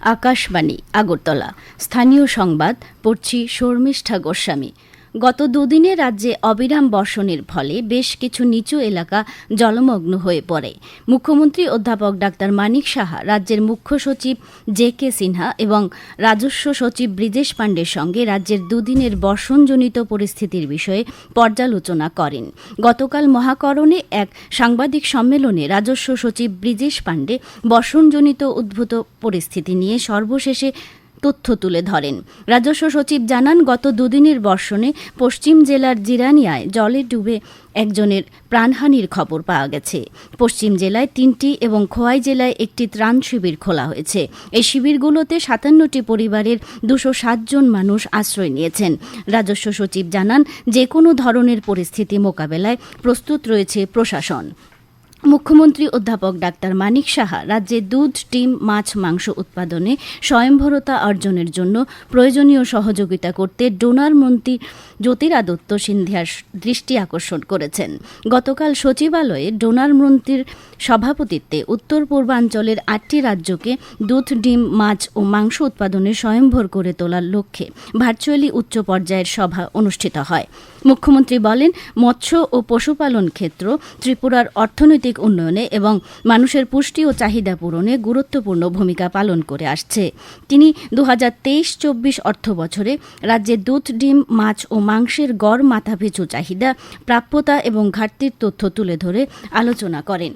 আকাশবাণী আগরতলা। স্থানীয় সংবাদ পড়ছি শর্মিষ্ঠা গোস্বামী। গত দুদিনে রাজ্যে অবিরাম বর্ষণের ফলে বেশ কিছু নিচু এলাকা জলমগ্ন হয়ে পড়ে। মুখ্যমন্ত্রী অধ্যাপক ডাক্তার মানিক সাহা, রাজ্যের মুখ্য সচিব জে কে সিনহা এবং রাজস্ব সচিব ব্রিজেশ পাণ্ডের সঙ্গে রাজ্যের দুদিনের বর্ষণজনিত পরিস্থিতির বিষয়ে পর্যালোচনা করেন। গতকাল মহাকরণে এক সাংবাদিক সম্মেলনে রাজস্ব সচিব ব্রিজেশ পাণ্ডে বর্ষণজনিত উদ্ভূত পরিস্থিতি নিয়ে সর্বশেষে তথ্য তুলে ধরেন। রাজস্ব সচিব জানান, গত দুদিনের বর্ষণে পশ্চিম জেলার জিরানিয়ায় জলে ডুবে একজনের প্রাণহানির খবর পাওয়া গেছে। পশ্চিম জেলায় তিনটি এবং খোয়াই জেলায় একটি ত্রাণ শিবির খোলা হয়েছে। এই শিবিরগুলোতে সাতান্নটি পরিবারের দুশো জন মানুষ আশ্রয় নিয়েছেন। রাজস্ব সচিব জানান, যে কোনো ধরনের পরিস্থিতি মোকাবেলায় প্রস্তুত রয়েছে প্রশাসন। মুখ্যমন্ত্রী অধ্যাপক ডাক্তার মানিক সাহা রাজ্যে দুধ, ডিম, মাছ, মাংস উৎপাদনে স্বয়ংভরতা অর্জনের জন্য প্রয়োজনীয় সহযোগিতা করতে ডোনার মন্ত্রী জ্যোতিরাদত্ত সিন্ধিয়ার দৃষ্টি আকর্ষণ করেছেন। গতকাল সচিবালয়ে ডোনার মন্ত্রীর সভাপতিত্বে উত্তর পূর্বাঞ্চলের আটটি রাজ্যকে দুধ, ডিম, মাছ ও মাংস উৎপাদনে স্বয়ংভর করে তোলার লক্ষ্যে ভার্চুয়ালি উচ্চ পর্যায়ের সভা অনুষ্ঠিত হয়। মুখ্যমন্ত্রী বলেন, মৎস্য ও পশুপালন ক্ষেত্র ত্রিপুরার অর্থনৈতিক উন্নয়নে এবং মানুষের পুষ্টি ও চাহিদা পূরণে গুরুত্বপূর্ণ ভূমিকা পালন করে আসছে। তিনি দু হাজার তেইশ চব্বিশ অর্থ বছরে রাজ্যে দুধ, ডিম, মাছ ও মাংসের গড়, মাথাপিছু চাহিদা, প্রাপ্যতা এবং ঘাটতির তথ্য তুলে ধরে আলোচনা করেন।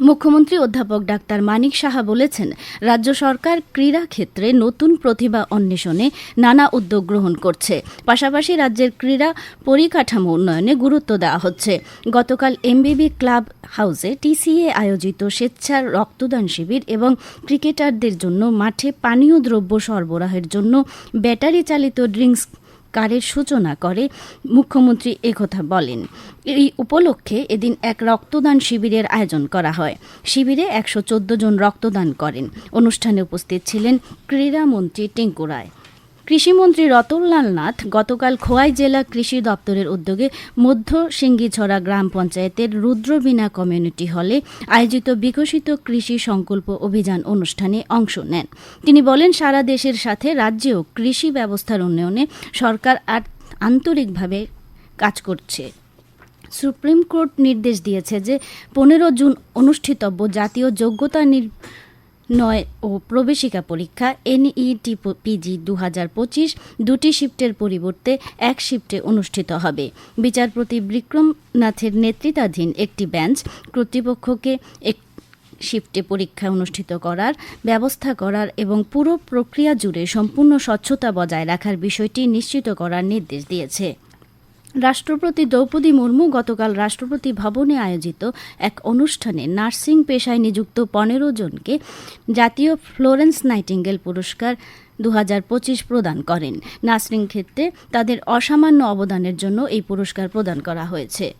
মুখ্যমন্ত্রী অধ্যাপক ডাক্তার মানিক সাহা বলেছেন, রাজ্য সরকার ক্রীড়া ক্ষেত্রে নতুন প্রতিভা অন্বেষণে নানা উদ্যোগ গ্রহণ করছে। পাশাপাশি রাজ্যের ক্রীড়া পরিকাঠামো উন্নয়নে গুরুত্ব দেওয়া হচ্ছে। গতকাল এমবিবি ক্লাব হাউসে টিসিএ আয়োজিত স্বেচ্ছার রক্তদান শিবির এবং ক্রিকেটারদের জন্য মাঠে পানীয় দ্রব্য সরবরাহের জন্য ব্যাটারি চালিত ড্রিঙ্কস কারের সূচনা করে, মুখ্যমন্ত্রী একথা বলেন। এই উপলক্ষে এদিন এক রক্তদান শিবিরের আয়োজন করা হয়। শিবিরে একশো চোদ্দ জন রক্তদান করেন। অনুষ্ঠানে উপস্থিত ছিলেন ক্রীড়ামন্ত্রী টেঙ্কু রায়। কৃষিমন্ত্রী রতনলাল নাথ গতকাল খোয়াই জেলা কৃষি দপ্তরের উদ্যোগে মধ্য সিঙ্গিছড়া গ্রাম পঞ্চায়েতের রুদ্রবীণা কমিউনিটি হলে আয়োজিত বিকশিত কৃষি সংকল্প অভিযান অনুষ্ঠানে অংশ নেন। তিনি বলেন, সারা দেশের সাথে রাজ্যেও কৃষি ব্যবস্থার উন্নয়নে সরকার আন্তরিকভাবে কাজ করছে। সুপ্রিম কোর্ট নির্দেশ দিয়েছে যে, পনেরো জুন অনুষ্ঠিতব্য জাতীয় যোগ্যতা নয় ও প্রবেশিকা পরীক্ষা এনইটি পিজি দু হাজার পঁচিশ দুটি শিফটের পরিবর্তে এক শিফটে অনুষ্ঠিত হবে। বিচারপতি বিক্রমনাথের নেতৃত্বাধীন একটি বেঞ্চ কর্তৃপক্ষকে এক শিফটে পরীক্ষা অনুষ্ঠিত করার, ব্যবস্থা করার এবং পুরো প্রক্রিয়া জুড়ে সম্পূর্ণ স্বচ্ছতা বজায় রাখার বিষয়টি নিশ্চিত করার নির্দেশ দিয়েছে। রাষ্ট্রপতি দ্রৌপদী মুর্মু গতকাল রাষ্ট্রপতি ভবনে আয়োজিত এক অনুষ্ঠানে নার্সিং পেশায় নিযুক্ত পনেরো জনকে জাতীয় ফ্লোরেন্স নাইটিঙ্গেল পুরস্কার দু হাজার পঁচিশ প্রদান করেন। নার্সিং ক্ষেত্রে তাদের অসামান্য অবদানের জন্য এই পুরস্কার প্রদান করা হয়েছে।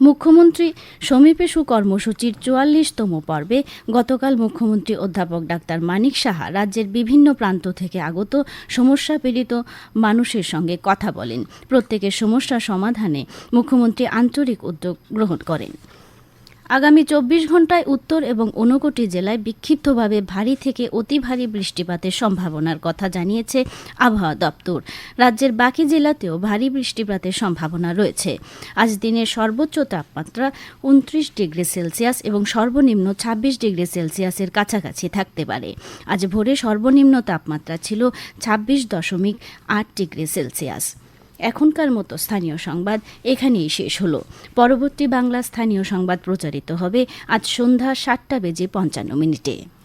মুখ্যমন্ত্রী সমীপে সুকর্মসূচির চুয়াল্লিশতম পর্বে গতকাল মুখ্যমন্ত্রী অধ্যাপক ডাক্তার মানিক সাহা রাজ্যের বিভিন্ন প্রান্ত থেকে আগত সমস্যা পীড়িত মানুষের সঙ্গে কথা বলেন। প্রত্যেকের সমস্যা সমাধানে মুখ্যমন্ত্রী আন্তরিক উদ্যোগ গ্রহণ করেন। আগামী চব্বিশ ঘন্টায় উত্তর এবং ঊনকোটি জেলায় বিক্ষিপ্তভাবে ভারী থেকে অতি ভারী বৃষ্টিপাতের সম্ভাবনার কথা জানিয়েছে আবহাওয়া দপ্তর। রাজ্যের বাকি জেলাতেও ভারী বৃষ্টিপাতের সম্ভাবনা রয়েছে। আজ দিনের সর্বোচ্চ তাপমাত্রা উনত্রিশ ডিগ্রি সেলসিয়াস এবং সর্বনিম্ন ছাব্বিশ ডিগ্রি সেলসিয়াসের কাছাকাছি থাকতে পারে। আজ ভোরে সর্বনিম্ন তাপমাত্রা ছিল ছাব্বিশ দশমিক আট ডিগ্রি সেলসিয়াস। এখনকার মতো স্থানীয় সংবাদ এখানেই শেষ হলো। পরবর্তী বাংলা স্থানীয় সংবাদ প্রচারিত হবে আজ সন্ধ্যা সাতটা বেজে পঞ্চান্ন মিনিটে।